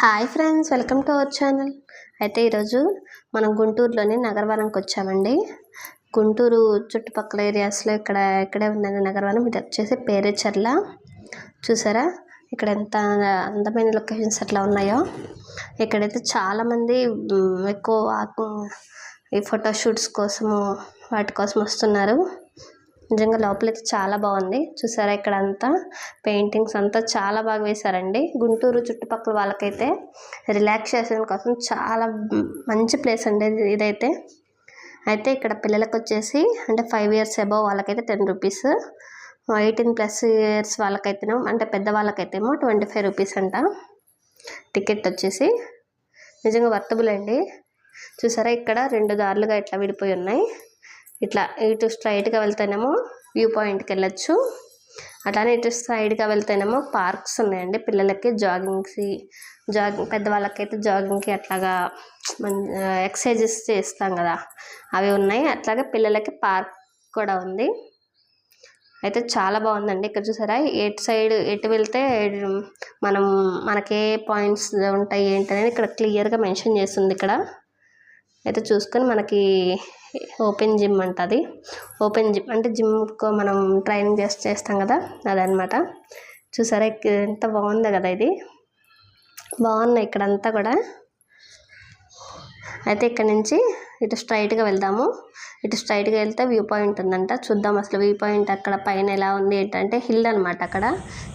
Hi friends welcome to our channel. అయితే ఈరోజు మనం గుంటూరులోని నగరవనంకి వచ్చామండి. గుంటూరు చుట్టుపక్కల ఏరియాస్లో ఇక్కడ ఇక్కడే ఉందండి నగరవనం. ఇది వచ్చేసి పేరేచర్ల. చూసారా? ఇక్కడ ఎంత అందమైన లొకేషన్స్ అట్లా ఉన్నాయో. ఇక్కడైతే చాలామంది ఎక్కువ ఈ ఫోటోషూట్స్ కోసము వాటి కోసం వస్తున్నారు. నిజంగా లోపలైతే చాలా బాగుంది. చూసారా ఇక్కడ అంతా పెయింటింగ్స్ అంతా చాలా బాగా వేశారండి. గుంటూరు చుట్టుపక్కల వాళ్ళకైతే రిలాక్సేషన్ కోసం చాలా మంచి ప్లేస్ అండి ఇది- ఇదైతే. అయితే ఇక్కడ పిల్లలకు వచ్చేసి అంటే ఫైవ్ ఇయర్స్ అబవ్ వాళ్ళకైతే ten rupees. Eighteen plus years వాళ్ళకైతేనేమో అంటే పెద్ద వాళ్ళకైతేమో ట్వంటీ ఫైవ్ రూపీస్ అంట టికెట్ వచ్చేసి. నిజంగా వర్తబుల్ అండి. చూసారా ఇక్కడ రెండు దారులుగా ఇట్లా విడిపోయి ఉన్నాయి. ఇట్లా ఇటు స్ట్రైట్గా వెళ్తేనేమో వ్యూ పాయింట్కి వెళ్ళొచ్చు. అట్లానే ఇటు సైడ్గా వెళ్తేనేమో పార్క్స్ ఉన్నాయండి. పిల్లలకి జాగింగ్కి జాగింగ్ పెద్దవాళ్ళకైతే జాగింగ్కి అట్లాగా ఎక్సర్సైజెస్ చేస్తాం కదా అవి ఉన్నాయి. అట్లాగే పిల్లలకి పార్క్ కూడా ఉంది. అయితే చాలా బాగుందండి. ఇక్కడ చూసారా? ఎటు సైడ్ ఎటు వెళ్తే మనం మనకే పాయింట్స్ ఉంటాయి ఏంటనేది ఇక్కడ క్లియర్గా మెన్షన్ చేస్తుంది ఇక్కడ. అయితే చూసుకొని మనకి ఓపెన్ జిమ్ అంట అది ఓపెన్ జిమ్ అంటే జిమ్కు మనం ట్రైనింగ్ చేసి చేస్తాం కదా అదనమాట చూసారా ఎంత బాగుందో కదా ఇది. బాగున్నాయి ఇక్కడంతా కూడా. అయితే ఇక్కడ నుంచి ఇటు స్ట్రైట్గా వెళ్దాము. ఇటు స్ట్రైట్గా వెళ్తే వ్యూ పాయింట్ ఉందంట. చూద్దాం అసలు వ్యూ పాయింట్ అక్కడ పైన ఎలా ఉంది ఏంటంటే హిల్ అనమాట అక్కడ.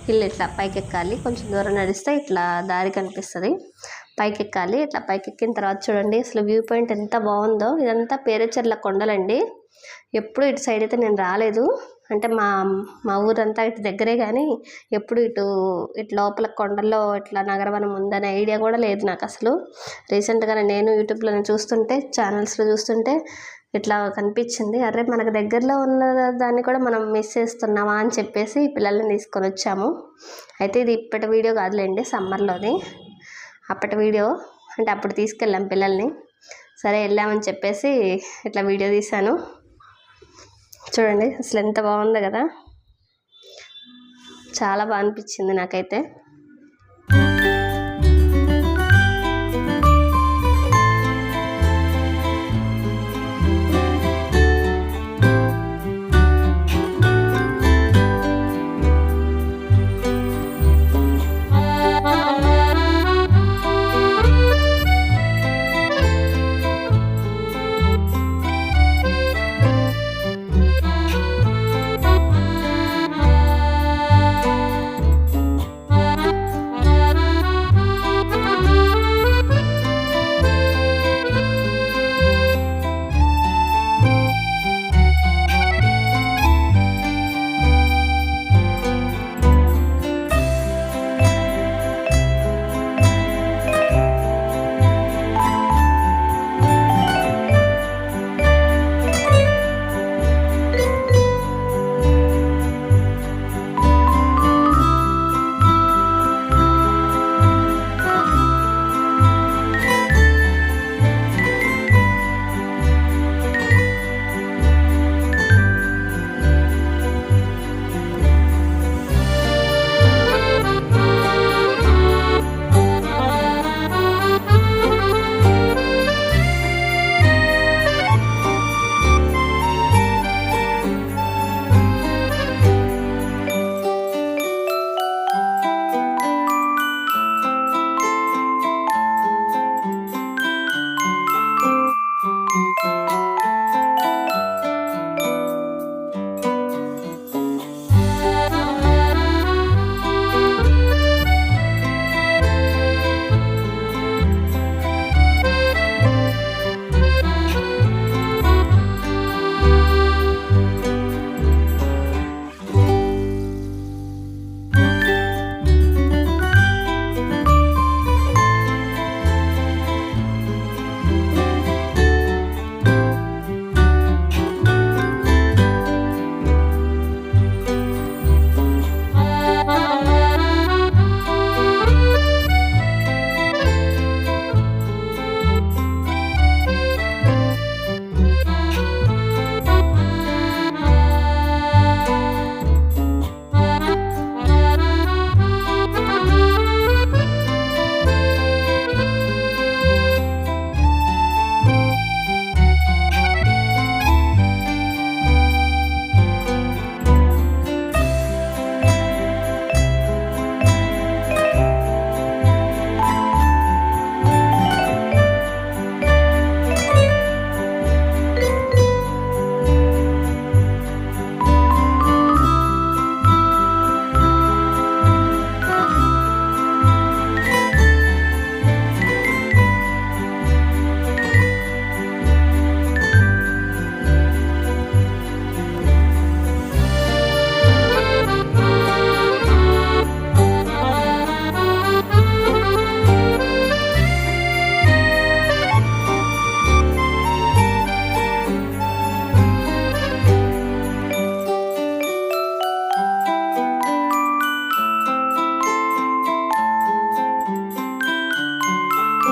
హిల్ ఇట్లా పైకి ఎక్కాలి కొంచెం దూరం నడిస్తే ఇట్లా దారి కనిపిస్తుంది. పైకి ఎక్కాలి ఇట్లా పైకి ఎక్కిన తర్వాత చూడండి అసలు వ్యూ పాయింట్ ఎంత బాగుందో. ఇదంతా పేరేచర్ల కొండలండి. ఎప్పుడు ఇటు సైడ్ అయితే నేను రాలేదు. అంటే మా మా ఊరంతా ఇటు దగ్గరే కానీ ఎప్పుడు ఇటు ఇటు లోపల కొండల్లో ఇట్లా నగరవనం ఉందనే ఐడియా కూడా లేదు నాకు అసలు. రీసెంట్గానే నేను యూట్యూబ్లో చూస్తుంటే ఛానల్స్లో చూస్తుంటే ఇట్లా కనిపించింది. అరే మనకు దగ్గరలో ఉన్న దాన్ని కూడా మనం మిస్ చేస్తున్నామా అని చెప్పేసి పిల్లల్ని తీసుకొని వచ్చాము. అయితే ఇది ఇప్పటి వీడియో కాదులేండి సమ్మర్లోది. అప్పటి వీడియో. అంటే అప్పుడు తీసుకెళ్ళాం పిల్లల్ని. సరే వెళ్ళామని చెప్పేసి ఇట్లా వీడియో తీశాను. చూడండి అసలు ఎంత బాగుందో కదా. చాలా బాగా అనిపించింది నాకైతే.